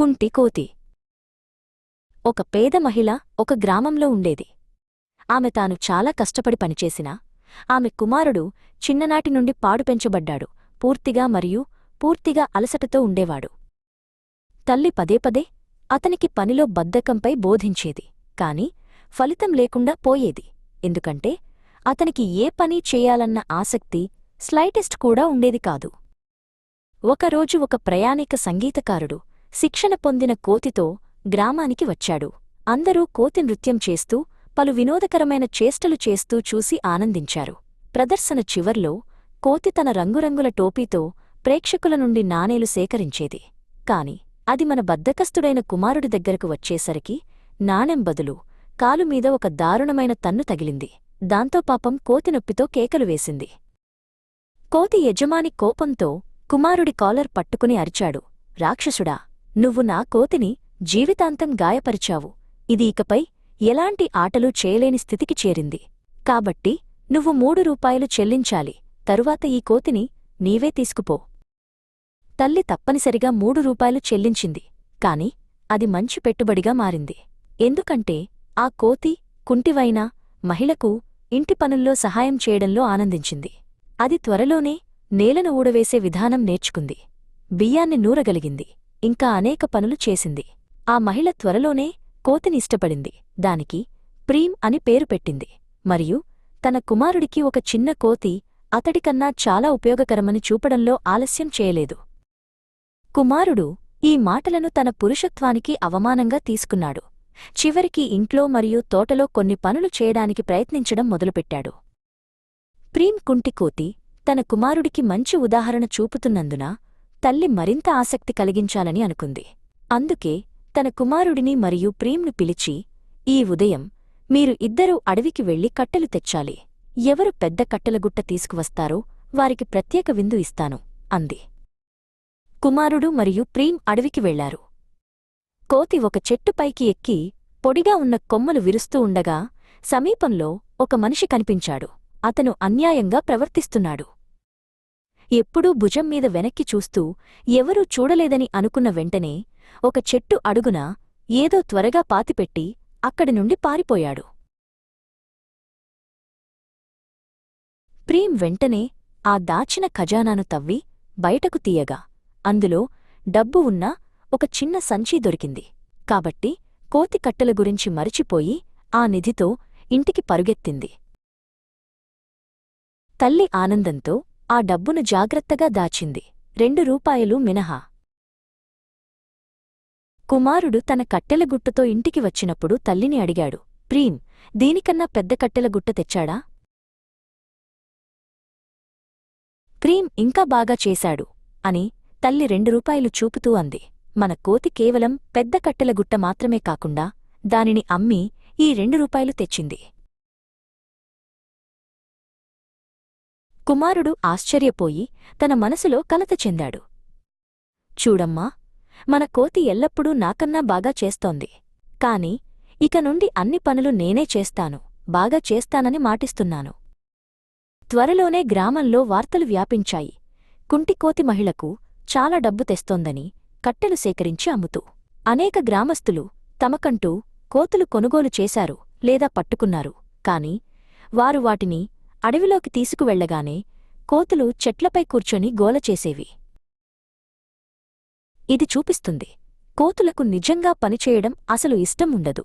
కుంటి కోతి. ఒక పేద మహిళ ఒక గ్రామంలో ఉండేది. ఆమె తాను చాలా కష్టపడి పనిచేసినా ఆమె కుమారుడు చిన్ననాటి నుండి పాడుపెంచబడ్డాడు పూర్తిగా మరియు పూర్తిగా అలసటతో ఉండేవాడు. తల్లి పదేపదే అతనికి పనిలో బద్ధకంపై బోధించేది కాని ఫలితం లేకుండా పోయేది. ఎందుకంటే అతనికి ఏ పని చేయాలన్న ఆసక్తి స్లైటెస్ట్ కూడా ఉండేది కాదు. ఒకరోజు ఒక ప్రయాణిక సంగీతకారుడు శిక్షణ పొందిన కోతితో గ్రామానికి వచ్చాడు. అందరూ కోతి నృత్యం చేస్తూ పలు వినోదకరమైన చేష్టలు చేస్తూ చూసి ఆనందించారు. ప్రదర్శన చివర్లో కోతి తన రంగురంగుల టోపీతో ప్రేక్షకుల నుండి నాణేలు సేకరించేది. కాని అది మన బద్దకస్తుడైన కుమారుడి దగ్గరకు వచ్చేసరికి నాణెం బదులు కాలుమీద ఒక దారుణమైన తన్ను తగిలింది. దాంతో పాపం కోతి నొప్పితో కేకలు వేసింది. కోతి యజమాని కోపంతో కుమారుడి కాలర్ పట్టుకుని అరిచాడు. రాక్షసుడా నువ్వు నా కోతిని జీవితాంతం గాయపరిచావు. ఇది ఇకపై ఎలాంటి ఆటలు చేయలేని స్థితికి చేరింది. కాబట్టి నువ్వు మూడు రూపాయలు చెల్లించాలి. తరువాత ఈ కోతిని నీవే తీసుకుపో. తల్లి తప్పనిసరిగా మూడు రూపాయలు చెల్లించింది. కాని అది మంచి పెట్టుబడిగా మారింది. ఎందుకంటే ఆ కోతి కుంటివైన మహిళకు ఇంటి పనుల్లో సహాయం చేయడంలో ఆనందించింది. అది త్వరలోనే నేలను ఊడవేసే విధానం నేర్చుకుంది. బియ్యాన్ని నూరగలిగింది. ఇంకా అనేక పనులు చేసింది. ఆ మహిళ త్వరలోనే కోతినిష్టపడింది దానికి ప్రీం అని పేరు పెట్టింది. మరియు తన కుమారుడికి ఒక చిన్న కోతి అతడికన్నా చాలా ఉపయోగకరమని చూపడంలో ఆలస్యం చేయలేదు. కుమారుడు ఈ మాటలను తన పురుషత్వానికి అవమానంగా తీసుకున్నాడు. చివరికి ఇంట్లో మరియు తోటలో కొన్ని పనులు చేయడానికి ప్రయత్నించడం మొదలుపెట్టాడు. ప్రీం కుంటికోతి తన కుమారుడికి మంచి ఉదాహరణ చూపుతున్నందున తల్లి మరింత ఆసక్తి కలిగించాలని అనుకుంది. అందుకే తన కుమారుడిని మరియు ప్రేమ్ను పిలిచి ఈ ఉదయం మీరు ఇద్దరూ అడవికి వెళ్ళి కట్టెలు తెచ్చాలి. ఎవరు పెద్ద కట్టెలగుట్ట తీసుకువస్తారో వారికి ప్రత్యేక విందు ఇస్తాను అంది. కుమారుడు మరియు ప్రీం అడవికి వెళ్ళారు కోతి ఒక చెట్టుపైకి ఎక్కి పొడిగా ఉన్న కొమ్మలు విరుస్తూ ఉండగా సమీపంలో ఒక మనిషి కనిపించాడు. అతను అన్యాయంగా ప్రవర్తిస్తున్నాడు. ఎప్పుడూ భుజం మీద వెనక్కి చూస్తూ ఎవరూ చూడలేదని అనుకున్న వెంటనే ఒక చెట్టు అడుగున ఏదో త్వరగా పాతిపెట్టి అక్కడి నుండి పారిపోయాడు. ప్రీం వెంటనే ఆ దాచిన ఖజానాను తవ్వి బయటకు తీయగా అందులో డబ్బు ఉన్న ఒక చిన్న సంచీ దొరికింది. కాబట్టి కోతి కట్టెల గురించి మరిచిపోయి ఆ నిధితో ఇంటికి పరుగెత్తింది. తల్లి ఆనందంతో ఆ డబ్బును జాగ్రత్తగా దాచింది. రెండు రూపాయలు మినహా. కుమారుడు తన కట్టెలగుట్టతో ఇంటికి వచ్చినప్పుడు తల్లిని అడిగాడు ప్రీం దీనికన్నా పెద్ద కట్టెలగుట్ట తెచ్చాడా? ప్రీం ఇంకా బాగా చేశాడు అని తల్లి రెండు రూపాయలు చూపుతూ అంది. మన కోతి కేవలం పెద్ద కట్టెలగుట్ట మాత్రమే కాకుండా దానిని అమ్మి ఈ రెండు రూపాయలు తెచ్చింది. కుమారుడు ఆశ్చర్యపోయి తన మనసులో కలత చెందాడు. చూడమ్మా మన కోతి ఎల్లప్పుడూ నాకన్నా బాగా చేస్తోంది. కాని ఇక నుండి అన్ని పనులు నేనే చేస్తాను బాగా చేస్తానని మాటిస్తున్నాను. త్వరలోనే గ్రామంలో వార్తలు వ్యాపించాయి. కుంటికోతి మహిళకు చాలా డబ్బు తెస్తోందని కట్టెలు సేకరించి అమ్ముతూ. అనేక గ్రామస్తులు తమకంటూ కోతులు కొనుగోలు చేశారు లేదా పట్టుకున్నారు. కాని వారు వాటిని అడవిలోకి తీసుకువెళ్ళగానే కోతులు చెట్లపై కూర్చొని గోలచేసేవి ఇది చూపిస్తుంది. కోతులకు నిజంగా పనిచేయడం అసలు ఇష్టం ఉండదు.